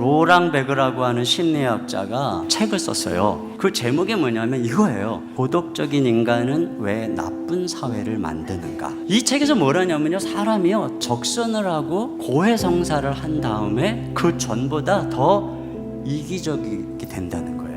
로랑 베그라고 하는 심리학자가 책을 썼어요. 그 제목이 뭐냐면 이거예요. 도덕적인 인간은 왜 나쁜 사회를 만드는가? 이 책에서 뭐라냐면요. 사람이요. 적선을 하고 고해성사를 한 다음에 그 전보다 더 이기적이게 된다는 거예요.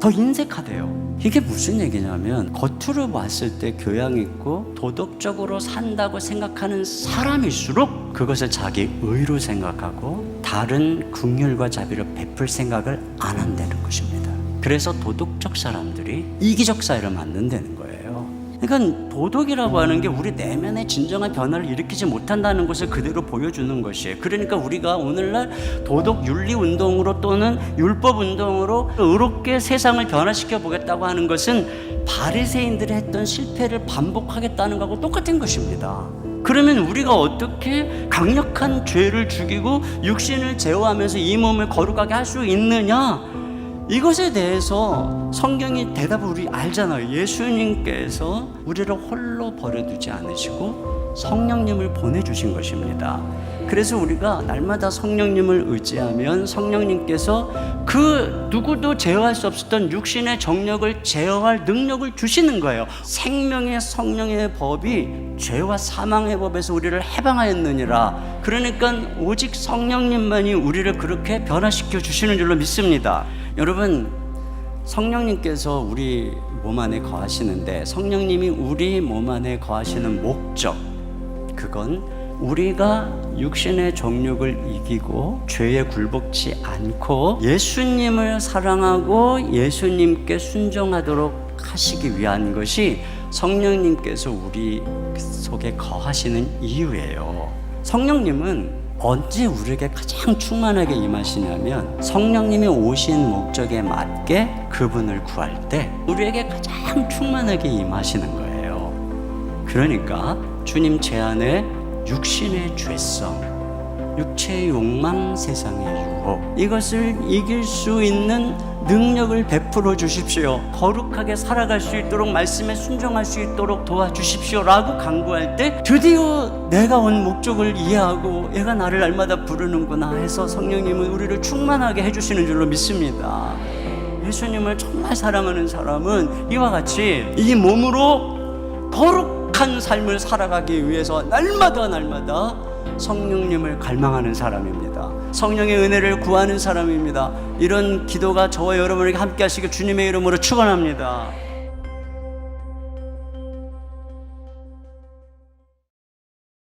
더 인색하대요. 이게 무슨 얘기냐면 겉으로 봤을 때 교양 있고 도덕적으로 산다고 생각하는 사람일수록 그것을 자기 의로 생각하고 다른 긍휼과 자비를 베풀 생각을 안 한다는 것입니다. 그래서 도덕적 사람들이 이기적 사회를 만든다는 거예요. 그러니까 도덕이라고 하는 게 우리 내면의 진정한 변화를 일으키지 못한다는 것을 그대로 보여주는 것이에요. 그러니까 우리가 오늘날 도덕 윤리 운동으로 또는 율법 운동으로 의롭게 세상을 변화시켜 보겠다고 하는 것은 바리새인들이 했던 실패를 반복하겠다는 것하고 똑같은 것입니다. 그러면 우리가 어떻게 강력한 죄를 죽이고 육신을 제어하면서 이 몸을 거룩하게 할 수 있느냐? 이것에 대해서 성경이 대답을 우리 알잖아요. 예수님께서 우리를 홀로 버려두지 않으시고 성령님을 보내주신 것입니다. 그래서 우리가 날마다 성령님을 의지하면 성령님께서 그 누구도 제어할 수 없었던 육신의 정력을 제어할 능력을 주시는 거예요. 생명의 성령의 법이 죄와 사망의 법에서 우리를 해방하였느니라. 그러니까 오직 성령님만이 우리를 그렇게 변화시켜 주시는 줄로 믿습니다. 여러분 성령님께서 우리 몸 안에 거하시는데 성령님이 우리 몸 안에 거하시는 목적 그건 우리가 육신의 정욕을 이기고 죄에 굴복치 않고 예수님을 사랑하고 예수님께 순종하도록 하시기 위한 것이 성령님께서 우리 속에 거하시는 이유예요. 성령님은 언제 우리에게 가장 충만하게 임하시냐면 성령님이 오신 목적에 맞게 그분을 구할 때 우리에게 가장 충만하게 임하시는 거예요. 그러니까 주님 제 안에 육신의 죄성, 육체의 욕망, 세상의 유혹 이것을 이길 수 있는 능력을 베풀어 주십시오. 거룩하게 살아갈 수 있도록 말씀에 순종할 수 있도록 도와주십시오라고 간구할 때 드디어 내가 온 목적을 이해하고 얘가 나를 날마다 부르는구나 해서 성령님은 우리를 충만하게 해 주시는 줄로 믿습니다. 예수님을 정말 사랑하는 사람은 이와 같이 이 몸으로 거룩한 삶을 살아가기 위해서 날마다 날마다 성령님을 갈망하는 사람입니다. 성령의 은혜를 구하는 사람입니다. 이런 기도가 저와 여러분에게 함께 하시길 주님의 이름으로 축원합니다.